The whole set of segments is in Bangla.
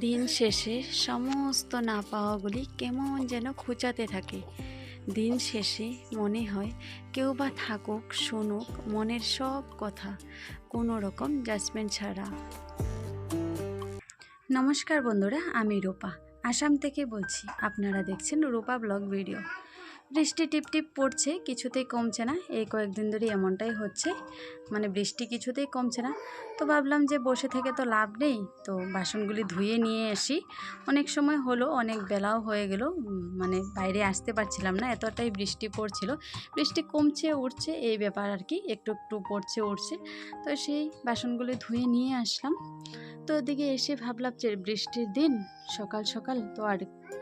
দিন শেষে সমস্ত না পাওয়াগুলি কেমন যেন খোঁচাতে থাকে। দিন শেষে মনে হয় কেউ বা থাকুক, শুনুক, মনের সব কথা, কোনো রকম জাজমেন্ট ছাড়া। নমস্কার বন্ধুরা, আমি রূপা। আসাম থেকে বলছি, আপনারা দেখছেন রূপা ব্লগ ভিডিও। বৃষ্টি টিপ টিপ পড়ছে, কিছুতেই কমছে না। এই কয়েকদিন ধরে এমনটাই হচ্ছে। মানে বৃষ্টি কিছুতেই কমছে না। তো ভাবলাম যে বসে থেকে তো লাভ নেই, তো বাসনগুলি ধুয়ে নিয়ে আসি। অনেক সময় হলো, অনেক বেলাও হয়ে গেল। মানে বাইরে আসতে পারছিলাম না, এতটাই বৃষ্টি পড়ছিল। বৃষ্টি কমছে, উঠছে, এই ব্যাপার আর কি, একটু একটু পড়ছে, উঠছে। তো সেই বাসনগুলি ধুয়ে নিয়ে আসলাম। তো ওদিকে এসে ভাবলাম যে বৃষ্টির দিন, সকাল সকাল তো আর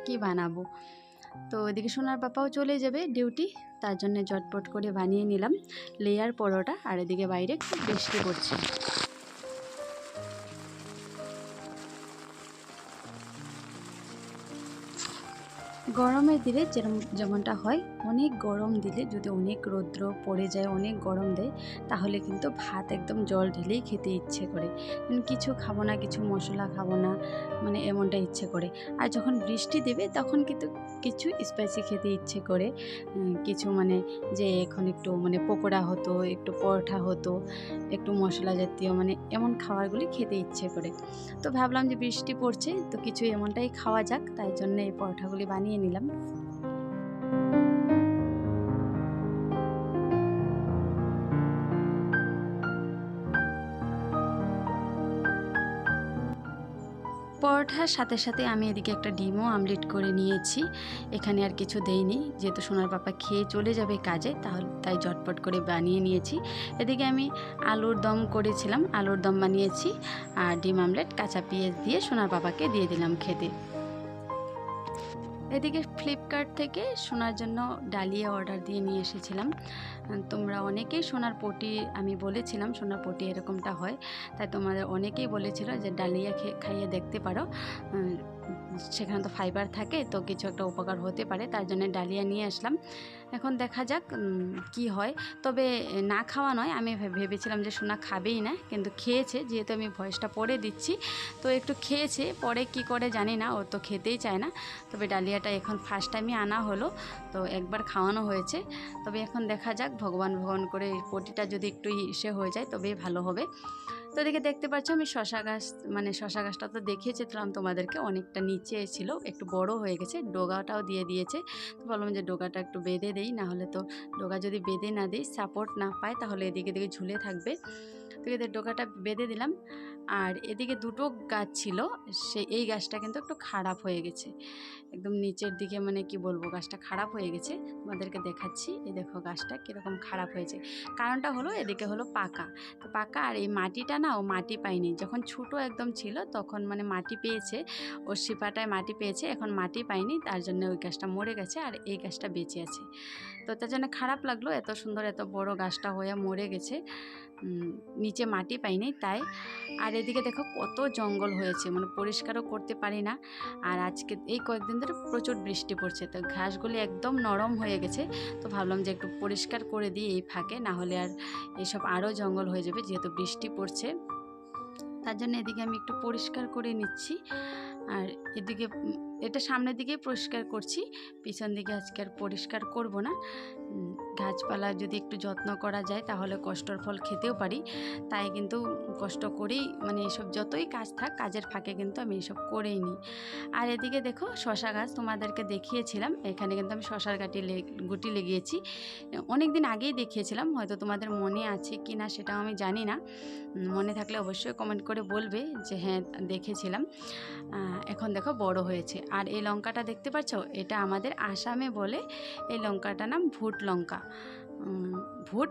কি বানাবো? তো এদিকে সোনার পাপাও চলে যাবে ডিউটি তার জন্য জটপট করে বানিয়ে নিলাম লেয়ার পরোটা, আর এদিকে বাইরে খুব বৃষ্টি পড়ছে গরমের দিনে যেরম যেমনটা হয় অনেক গরম দিলে, যদি অনেক রৌদ্র পড়ে যায়, অনেক গরম দেয়, তাহলে কিন্তু ভাত একদম জল ঢেলেই খেতে ইচ্ছে করে। মানে কিছু খাব না, কিছু মশলা খাব না মানে এমনটা ইচ্ছে করে। আর যখন বৃষ্টি দেবে, তখন কিন্তু কিছু স্পাইসি খেতে ইচ্ছে করে। কিছু মানে যে এখন একটু মানে পকোড়া হতো, একটু পরোঠা হতো, একটু মশলা জাতীয় মানে এমন খাবারগুলি খেতে ইচ্ছে করে। তো ভাবলাম যে বৃষ্টি পড়ছে, তো কিছু এমনটাই খাওয়া যাক, তাই জন্য এই পরোঠাগুলি বানিয়ে নিলাম। পরোটার সাথে সাথে আমি এদিকে একটা ডিমও আমলেট করে নিয়েছি। এখানে আর কিছু দেইনি। যেহেতু সোনার পাপা খেয়ে চলে যাবে কাজে, তাহলে তাই ঝটপট করে বানিয়ে নিয়েছি। এদিকে আমি আলুর দম করেছিলাম, আলুর দম বানিয়েছি আর ডিম আমলেট, কাঁচা পেঁয়াজ দিয়ে সোনার পাপাকে দিয়ে দিলাম খেতে। এদিকে ফ্লিপকার্ট থেকে সোনার জন্য ডালিয়া অর্ডার দিয়ে নিয়ে এসেছিলাম। তোমরা অনেকেই সোনার পটি আমি বলেছিলাম সোনার পটি এরকমটা হয়। তাই তোমাদের অনেকেই বলেছিল যে ডালিয়া খাইয়ে দেখতে পারো। সেখানে তো ফাইবার থাকে, তো কিছু একটা উপকার হতে পারে, তার জন্য ডালিয়া নিয়ে আসলাম। এখন দেখা যাক কি হয়। তবে না খাওয়া নয়, আমি ভেবেছিলাম যে সোনা খাবেই না, কিন্তু খেয়েছে, যেহেতু আমি ভয়েসটা পরে দিচ্ছি। তো একটু খেয়েছে, পরে কি করে জানি না, ও তো খেতেই চায় না। তবে ডালিয়াটা এখন ফার্স্ট টাইমই আনা হলো, তো একবার খাওয়ানো হয়েছে। তবে এখন দেখা যাক ভগবান ভগবান করে পটিটা যদি একটু ইসে হয়ে যায় তবেই ভালো হবে। তো এদিকে দেখতে পাচ্ছ আমি শশা গাছ মানে শশা গাছটা তো দেখিয়েছিলাম তোমাদেরকে, অনেকটা নিচে ছিল, একটু বড় হয়ে গেছে, ডোগাটাও দিয়ে দিয়েছে। তো বললাম যে ডোগাটা একটু বেঁধে দেই না হলে তো ডোগা যদি বেঁধে না দিই সাপোর্ট না পায়, তাহলে এদিকে এদিকে ঝুলে থাকবে। তো এদের ডোকাটা বেঁধে দিলাম। আর এদিকে দুটো গাছ ছিল, সে এই গাছটা কিন্তু একটু খারাপ হয়ে গেছে। একদম নিচের দিকে মানে কি বলব, গাছটা খারাপ হয়ে গেছে। তোমাদেরকে দেখাচ্ছি, এই দেখো গাছটা কীরকম খারাপ হয়েছে। কারণটা হলো এদিকে হলো পাকা। তো পাকা আর এই মাটিটা না ও মাটি পায়নি। যখন ছোটো একদম ছিল তখন মানে মাটি পেয়েছে ওর শিপাটায় মাটি পেয়েছে, এখন মাটি পায়নি, তার জন্য ওই গাছটা মরে গেছে আর এই গাছটা বেঁচে আছে। তো তার জন্য খারাপ লাগল এত সুন্দর এত বড় গাছটা হয়ে মরে গেছে। নিচে মাটি পাইনি তাই। আর এদিকে দেখো কত জঙ্গল হয়েছে মানে পরিষ্কারও করতে পারি না। আর আজকে এই কয়েকদিন ধরে প্রচুর বৃষ্টি পড়ছে, তো ঘাসগুলি একদম নরম হয়ে গেছে। তো ভাবলাম যে একটু পরিষ্কার করে দিই এই ফাঁকে, না হলে আর এসব আরও জঙ্গল হয়ে যাবে যেহেতু বৃষ্টি পড়ছে। তার জন্য এদিকে আমি একটু পরিষ্কার করে নিচ্ছি। আর এদিকে এটা সামনের দিকে পরিষ্কার করছি, পিছন দিকে আজকে আর পরিষ্কার করব না। গাছপালা যদি একটু যত্ন করা যায় তাহলে কষ্টর ফল খেতেও পারি। তাই কিন্তু কষ্ট করেই মানে এসব যতই কাজ থাক, কাজের ফাঁকে কিন্তু আমি এসব করেই নিই। আর এদিকে দেখো শশা গাছ তোমাদেরকে দেখিয়েছিলাম, এখানে কিন্তু আমি শশার গাটি গুটি লেগিয়েছি অনেক দিন আগেই দেখিয়েছিলাম, হয়তো তোমাদের মনে আছে কি না সেটাও আমি জানি না। মনে থাকলে অবশ্যই কমেন্ট করে বলবে যে হ্যাঁ দেখেছিলাম। এখন দেখো বড় হয়েছে। আর এই লঙ্কাটা দেখতে পাচ্ছ এটা আমাদের আসামে বলে এই লঙ্কাটার নাম ভুট লঙ্কা ভুট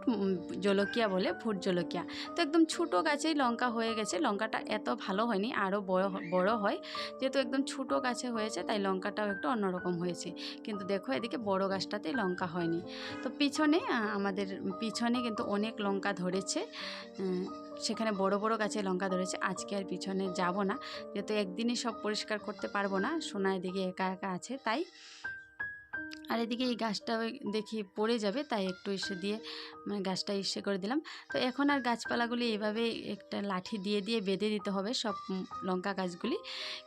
জলকিয়া বলে, ভুট জলকিয়া। তো একদম ছোটো গাছেই লঙ্কা হয়ে গেছে। লঙ্কাটা এত ভালো হয়নি আরও বড় বড় হয়। যেহেতু একদম ছোটো গাছে হয়েছে, তাই লঙ্কাটাও একটু অন্যরকম হয়েছে। কিন্তু দেখো, এদিকে বড় গাছটাতে লঙ্কা হয়নি। তো পিছনে আমাদের পিছনে কিন্তু অনেক লঙ্কা ধরেছে। সেখানে বড় বড় গাছে লঙ্কা ধরেছে। আজকে আর পিছনে যাব না। যেহেতু একদিনই সব পরিষ্কার করতে পারব না, সোনা এদিকে একা একা আছে। তাই আর এদিকে এই গাছটা দেখি পড়ে যাবে, তাই একটু ইসে দিয়ে মানে গাছটা ইসে করে দিলাম। তো এখন আর গাছপালাগুলি এইভাবে একটা লাঠি দিয়ে দিয়ে বেঁধে দিতে হবে সব লঙ্কা গাছগুলি।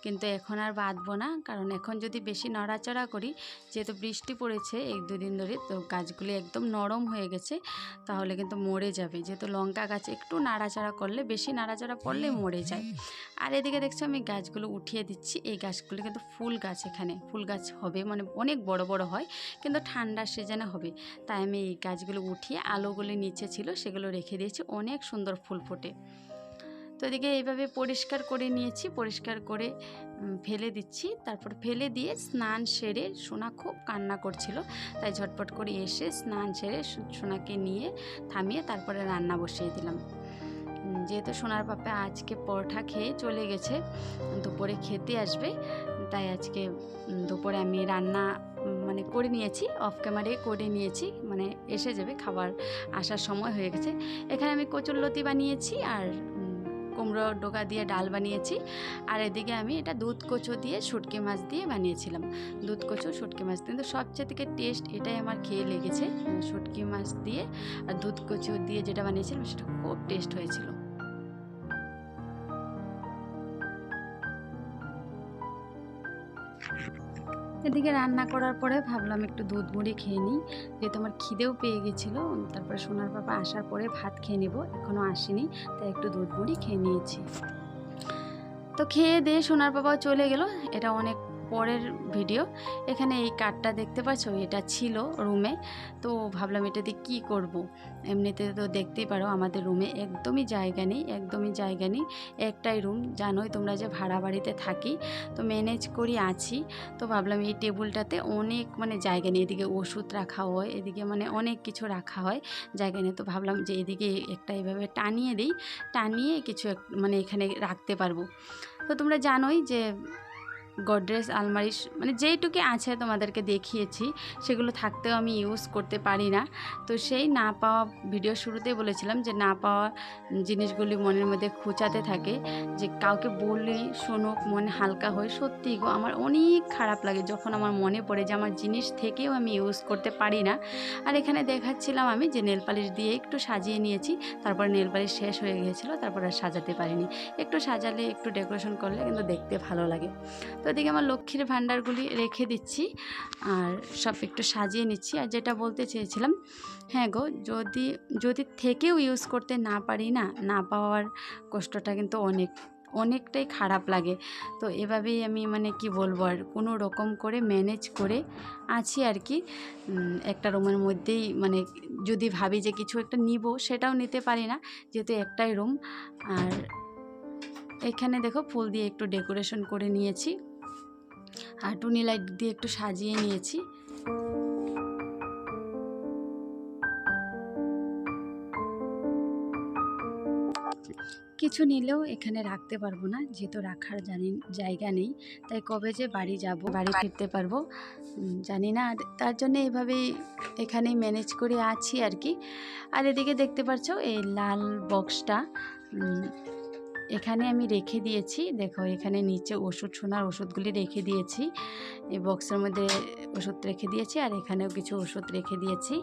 কিন্তু এখন আর বাঁধবো না, কারণ এখন যদি বেশি নড়াচড়া করি, যেহেতু বৃষ্টি পড়েছে এক দুদিন ধরে, তো গাছগুলি একদম নরম হয়ে গেছে, তাহলে কিন্তু মরে যাবে। যেহেতু লঙ্কা গাছ একটু নাড়াচাড়া করলে, বেশি নাড়াচাড়া পড়লে মরে যায়। আর এদিকে দেখছ আমি গাছগুলো উঠিয়ে দিচ্ছি, এই গাছগুলো কিন্তু ফুল গাছ এখানে, ফুল গাছ হবে মানে অনেক বড় বড় হয়, কিন্তু ঠান্ডার সিজনে হবে। তাই আমি এই গাছগুলো উঠিয়ে আলোগুলি নিচে ছিল, সেগুলো রেখে দিয়েছি, অনেক সুন্দর ফুল ফোটে। তো এদিকে এইভাবে পরিষ্কার করে নিয়েছি, পরিষ্কার করে ফেলে দিচ্ছি। তারপর ফেলে দিয়ে স্নান সেরে সোনা খুব কান্না করছিল, তাই ঝটপট করে এসে স্নান সেরে সোনাকে নিয়ে থামিয়ে তারপরে রান্না বসিয়ে দিলাম। যেহেতু সোনার পাপা আজকে পরোটা খেয়ে চলে গেছে, দুপুরে খেতে আসবে, তাই আজকে দুপুরে আমি রান্না মানে করে নিয়েছি অফ ক্যামেরায় করে নিয়েছি মানে এসে যাবে, খাবার আসার সময় হয়ে গেছে। এখানে আমি কচুরলতি বানিয়েছি আর কুমড়ো ডোকা দিয়ে ডাল বানিয়েছি। আর এদিকে আমি এটা দুধ কচু দিয়ে শুটকি মাছ দিয়ে বানিয়েছিলাম। দুধ কচু, শুটকি মাছ কিন্তু সবচেয়ে থেকে টেস্ট এটাই আমার খেয়ে লেগেছে। শুটকি মাছ দিয়ে আর দুধ কচু দিয়ে যেটা বানিয়েছিলাম, সেটা খুব টেস্ট হয়েছিল। এদিকে রান্না করার পরে ভাবলাম একটু দুধ মুড়ি খেয়ে নিই। যেহেতু আমার খিদেও পেয়ে গেছিল, তারপরে সোনার পাপা আসার পরে ভাত খেয়ে নেব এখনও আসেনি, তাই একটু দুধ মুড়ি খেয়ে নিয়েছি। তো খেয়ে দিয়ে সোনার বাবাও চলে গেল, এটা অনেক পরের ভিডিও এখানে এই কার্ডটা দেখতে পাচ্ছ? এটা ছিল রুমে তো ভাবলাম এটা দিয়ে কী করব। এমনিতে তো দেখতেই পারো আমাদের রুমে একদমই জায়গা নেই, একদমই জায়গা নেই। একটাই রুম জানোই তোমরা যে ভাড়া বাড়িতে থাকি। তো ম্যানেজ করি আছি। তো ভাবলাম এই টেবিলটাতে অনেক মানে জায়গা নেই। এদিকে ওষুধ রাখা হয়, এদিকে মানে অনেক কিছু রাখা হয় জায়গা নেই। তো ভাবলাম যে এদিকে একটা এভাবে টানিয়ে দিই। টানিয়ে কিছু মানে এখানে রাখতে পারব। তো তোমরা জানোই যে গডরেজ আলমারি মানে যেইটুকু আছে তোমাদেরকে দেখিয়েছি, সেগুলো থাকতেও আমি ইউজ করতে পারি না। তো সেই না পাওয়া ভিডিও শুরুতেই বলেছিলাম যে না পাওয়া জিনিসগুলি মনের মধ্যে খুঁচাতে থাকে, যে কাউকে বললি শুনুক, মনে হালকা হয় সত্যি গো আমার অনেক খারাপ লাগে যখন আমার মনে পড়ে যে আমার জিনিস থেকেও আমি ইউজ করতে পারি না। আর এখানে দেখাচ্ছিলাম আমি যে নেল পালিশ দিয়ে একটু সাজিয়ে নিয়েছি, তারপর নেল পালিশ শেষ হয়ে গিয়েছিল, তারপর আর সাজাতে পারিনি। একটু সাজালে, একটু ডেকোরেশন করলে কিন্তু দেখতে ভালো লাগে। তো এদিকে আমার লক্ষ্মীর ভাণ্ডারগুলি রেখে দিচ্ছি আর সব একটু সাজিয়ে নিচ্ছি। আর যেটা বলতে চেয়েছিলাম হ্যাঁ গো, যদি যদি থেকেও ইউজ করতে না পারি না না পাওয়ার কষ্টটা কিন্তু অনেক, অনেকটাই খারাপ লাগে। তো এভাবেই আমি মানে কি বলব, আর কোনো রকম করে ম্যানেজ করে আছি আর কি। একটা রুমের মধ্যেই মানে যদি ভাবি যে কিছু একটা নিব, সেটাও নিতে পারি না, যেহেতু একটাই রুম আর এখানে দেখো, ফুল দিয়ে একটু ডেকোরেশন করে নিয়েছি। আর টুনি লাইট দিয়ে একটু সাজিয়ে নিয়েছি। কিছু নিলেও এখানে রাখতে পারব না, যেহেতু রাখার জানি, জায়গা নেই, তাই কবে যে বাড়ি যাব, বাড়ি ফিরতে পারব জানি না, আর তার জন্য এইভাবেই এখানেই ম্যানেজ করে আছি আর কি। আর এদিকে দেখতে পাচ্ছ এই লাল বক্সটা এখানে আমি রেখে দিয়েছি। দেখো, এখানে নিচে ওষুধ, সোনার ওষুধগুলি রেখে দিয়েছি। এই বক্সের মধ্যে ওষুধ রেখে দিয়েছি আর এখানেও কিছু ওষুধ রেখে দিয়েছি।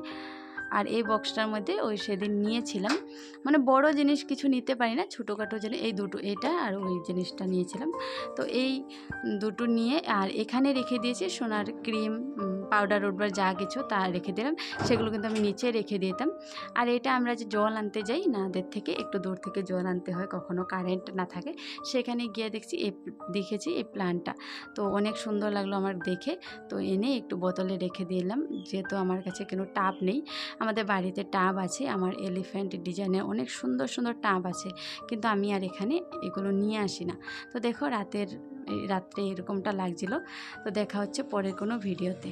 আর এই বক্সটার মধ্যে ওই সেদিন নিয়েছিলাম। মানে বড় জিনিস কিছু নিতে পারি না, ছোটোখাটো জিনিস এই দুটো, এটা আর ওই জিনিসটা নিয়েছিলাম। তো এই দুটো নিয়ে আর এখানে রেখে দিয়েছি সোনার ক্রিম পাউডার উডবার যা কিছু তা রেখে দিলাম। সেগুলো কিন্তু আমি নিচে রেখে দিতাম। আর এটা আমরা যে জল আনতে যাই নাদের থেকে, একটু দূর থেকে জল আনতে হয়, কখনো কারেন্ট না থাকে। সেখানে গিয়ে দেখছি এই দেখেছি এই প্ল্যান্টটা তো অনেক সুন্দর লাগল আমার দেখে। তো এনে একটু বোতলে রেখে দিলাম। যেহেতু আমার কাছে কোনো টাব নেই, আমাদের বাড়িতে টাব আছে, আমার এলিফ্যান্ট ডিজাইনের অনেক সুন্দর সুন্দর টাব আছে। কিন্তু আমি আর এখানে এগুলো নিয়ে আসি না। তো দেখো রাতের রাত্রে এরকমটা লাগছিল। তো দেখা হচ্ছে পরের কোনো ভিডিওতে